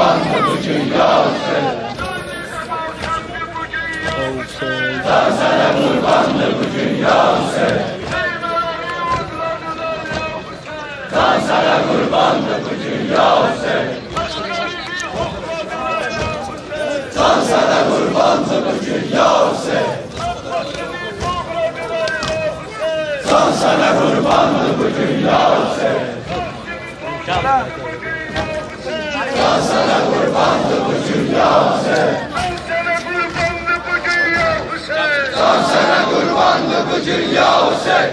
Osmanlı gücüyle olsun. Sana kurbanlı bu dünya olsun. Kan sana kurbanlı bu dünya olsun. Kan sana kurbanlı bu dünya olsun. Kan sana kurbanlı bu dünya olsun utandı bu dünya bize. Sana kurbandı bu dünya Hüseyin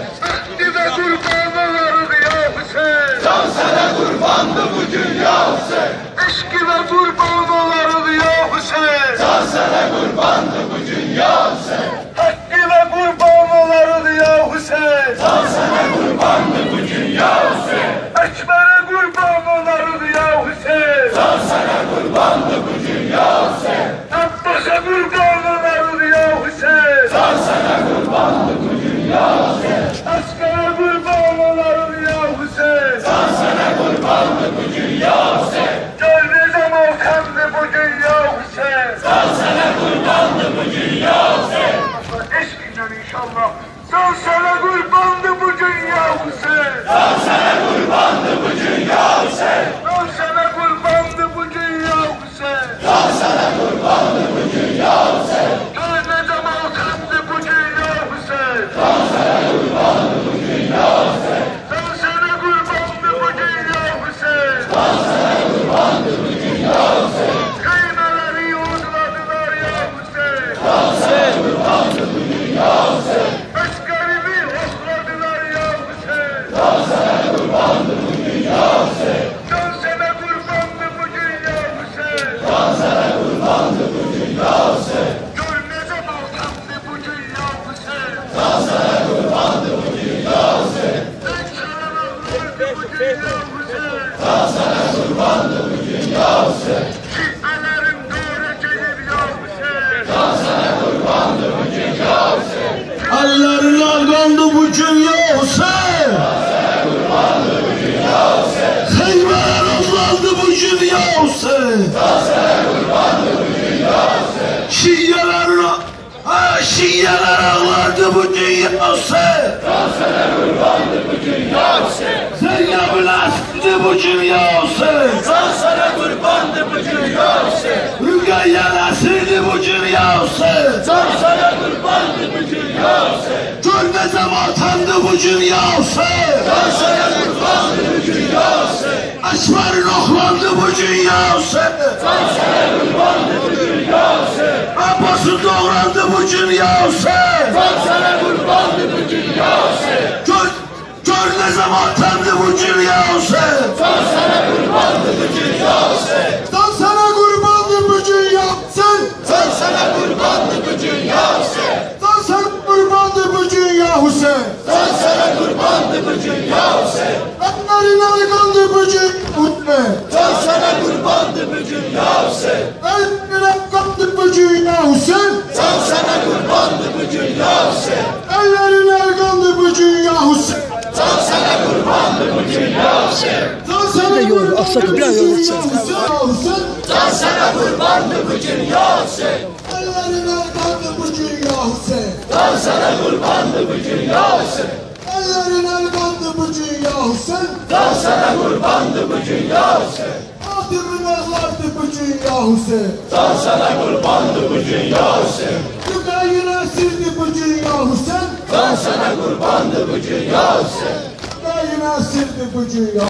Bize kurbanlarız ya Hüseyin Tam sana kurbandı bu dünya Hüseyin Eşkime kurbanlarız ya Hüseyin Tam sana kurbandı bu dünya Hüseyin Hakkime kurbanlarız ya Hüseyin Tam sana inşallah. Sen sana kurbandı bu dünya Hüseyin. Can sana kurbandı bu gücün yoksa Heyman olmadı bu gün yoksa Şiyaların ha şiyalar ağlardı bu gün yoksa Sen yapılattı bu gün yoksa Sen sana kurbandı Erdem atandı bu dünyası. Taşlara kurbandı bu dünyası. Esmer loklandı bu dünyası. Taşlara kurbandı bu dünyası. Abbas'ın doğrandı bu dünyası. Taşlara kurbandı bu dünyası. Gör, gör ne zaman atandı bu dünyası. Taşlara kurbandı bu dünyası. bıcığına Hüseyin. Can sana kurbandı bıcığına Hüseyin. Ellerin ergandı bıcığına Hüseyin. Can sana kurbandı bıcığına Hüseyin. Can sana kurbandı bıcığına Hüseyin. Can sana kurbandı bıcığına Hüseyin. Ellerin ergandı bıcığına Hüseyin. Can sana kurbandı bıcığına Hüseyin. Ellerin ergandı bıcığına Hüseyin. Can sana kurbandı bıcığına Hüseyin takdirin ehlar tüpücüğün ya Hüseyin. Zan sana kurban tüpücüğün ya Hüseyin. Güdeyine sir tüpücüğün ya Hüseyin. Zan sana kurban tüpücüğün ya Hüseyin. Güdeyine sir tüpücüğün ya